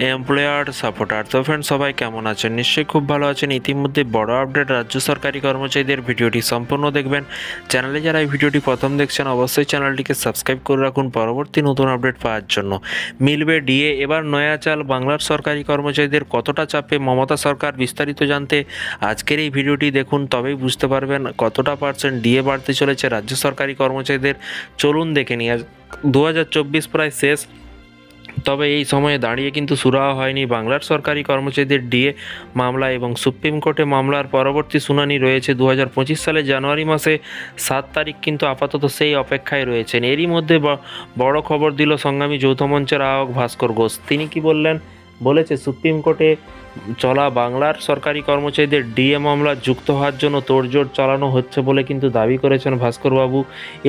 Employer supporter. তো friend সবাই কেমন আছেন? নিশ্চয়ই খুব ভালো আছেন। ইতিমধ্যে বড় আপডেট রাজ্য সরকারি কর্মচারীদের ভিডিওটি সম্পূর্ণ দেখবেন। চ্যানেলে যারা এই ভিডিওটি প্রথম দেখছেন, অবশ্যই চ্যানেলটিকে সাবস্ক্রাইব করে রাখুন পরবর্তী নতুন আপডেট পাওয়ার জন্য। মিলবে ডিএ এবার নয়া চাল বাংলার সরকারি কর্মচারীদের কতটা চাপে? মমতা সরকার বিস্তারিত জানতে আজকের এই ভিডিওটি দেখুন, তবেই বুঝতে পারবেন কতটা পার্সেন্ট ডিএ বাড়তে চলেছে রাজ্য সরকারি কর্মচারীদের। চলুন দেখে নিয়ে দু প্রায় শেষ তবে এই সময়ে দাঁড়িয়ে কিন্তু সুরাহ হয়নি বাংলার সরকারি কর্মচারীদের ডিএ মামলা এবং সুপ্রিম কোর্টে মামলার পরবর্তী শুনানি রয়েছে দু সালে জানুয়ারি মাসে। সাত তারিখ কিন্তু আপাতত সেই অপেক্ষায় রয়েছেন। এরই মধ্যে বড় খবর দিল সংগ্রামী যৌথ মঞ্চের আহ্বায়ক ভাস্কর ঘোষ। তিনি কি বললেন? বলেছে, সুপ্রিম কোর্টে চলা বাংলার সরকারি কর্মচারীদের ডিএ মামলা যুক্ত হওয়ার জন্য তোড়জোড় চালানো হচ্ছে বলে কিন্তু দাবি করেছেন ভাস্করবাবু।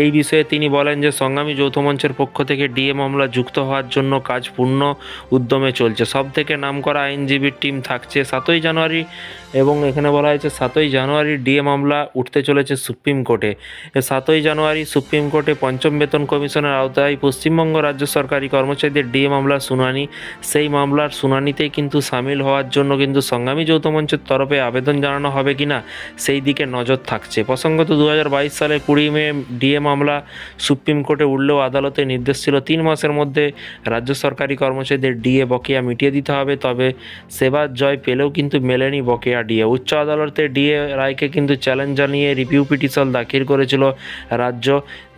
এই বিষয়ে তিনি বলেন যে, সংগ্রামী যৌথ মঞ্চের পক্ষ থেকে ডিএ মামলা যুক্ত হওয়ার জন্য কাজ পূর্ণ উদ্যমে চলছে। সব থেকে নামকরা আইনজীবীর টিম থাকছে সাতই জানুয়ারি এবং এখানে বলা হয়েছে সাতই জানুয়ারি ডিএ মামলা উঠতে চলেছে সুপ্রিম কোর্টে। সাতই জানুয়ারি সুপ্রিম কোর্টে পঞ্চম বেতন কমিশনের আওতায় পশ্চিমবঙ্গ রাজ্য সরকারি কর্মচারীদের ডিএ মামলার শুনানি। সেই মামলার শুনানিতেই কিন্তু সামিল হওয়ার জন্য কিন্তু সংগ্রামী যৌথ মঞ্চের তরফে আবেদন জানানো হবে কিনা সেই দিকে নজর থাকছে। প্রসঙ্গত দু হাজার বাইশ সালে কুড়ি মে ডিএ মামলা সুপ্রিম কোর্টে উঠলেও আদালতের নির্দেশ ছিল তিন মাসের মধ্যে রাজ্য সরকারি কর্মচারীদের ডিএ বকেয়া মিটিয়ে দিতে হবে, তবে সেবার জয় পেলেও কিন্তু মেলেনি বকেয়া ডিএ। উচ্চ আদালতে ডিএ রায়কে কিন্তু চ্যালেঞ্জ জানিয়ে রিভিউ পিটিশন দাখিল করেছিল রাজ্য,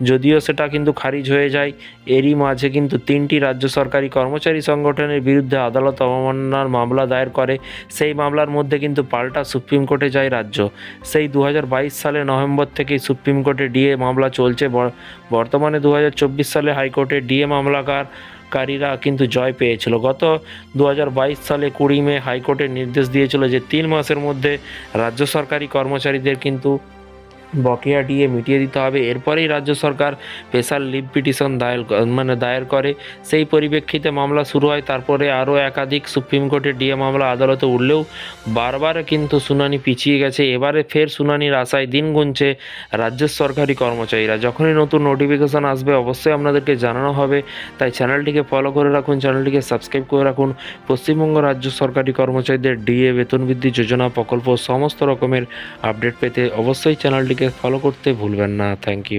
যদিও সেটা কিন্তু খারিজ হয়ে যায়। এরই মাঝে কিন্তু তিনটি রাজ্য সরকারি কর্মচারী সংগঠনের বিরুদ্ধে আদালত অবমাননার মামলা দায়ের করে। সেই মামলার মধ্যে কিন্তু পাল্টা সুপ্রিম কোর্টে যায় রাজ্য। সেই দু হাজার বাইশ সালে নভেম্বর থেকেই সুপ্রিম কোর্টে ডিএ মামলা চলছে। বর- বর্তমানে দু হাজার চব্বিশ সালে হাইকোর্টে ডিএ মামলাকার কারীরা কিন্তু জয় পেয়েছিল। গত দু হাজার বাইশ সালে কুড়ি মে হাইকোর্টের নির্দেশ দিয়েছিল যে তিন মাসের মধ্যে রাজ্য সরকারি কর্মচারীদের কিন্তু বকেয়া ডিএ মিটিয়ে দিতে হবে। এরপরেই রাজ্য সরকার স্পেশাল লিভ পিটিশন দায়ের মানে দায়ের করে। সেই পরিপ্রেক্ষিতে মামলা শুরু হয়, তারপরে আরও একাধিক সুপ্রিম কোর্টের ডিএ মামলা আদালতে উঠলেও বারবার কিন্তু শুনানি পিছিয়ে গেছে। এবারে ফের শুনানির আশায় দিন গুনছে রাজ্যের সরকারি কর্মচারীরা। যখনই নতুন নোটিফিকেশন আসবে, অবশ্যই আপনাদেরকে জানানো হবে। তাই চ্যানেলটিকে ফলো করে রাখুন, চ্যানেলটিকে সাবস্ক্রাইব করে রাখুন। পশ্চিমবঙ্গ রাজ্য সরকারি কর্মচারীদের ডিএ বেতন বৃদ্ধি যোজনা প্রকল্প সমস্ত রকমের আপডেট পেতে অবশ্যই চ্যানেলটিকে ফলো করতে ভুলবেন না থ্যাংক ইউ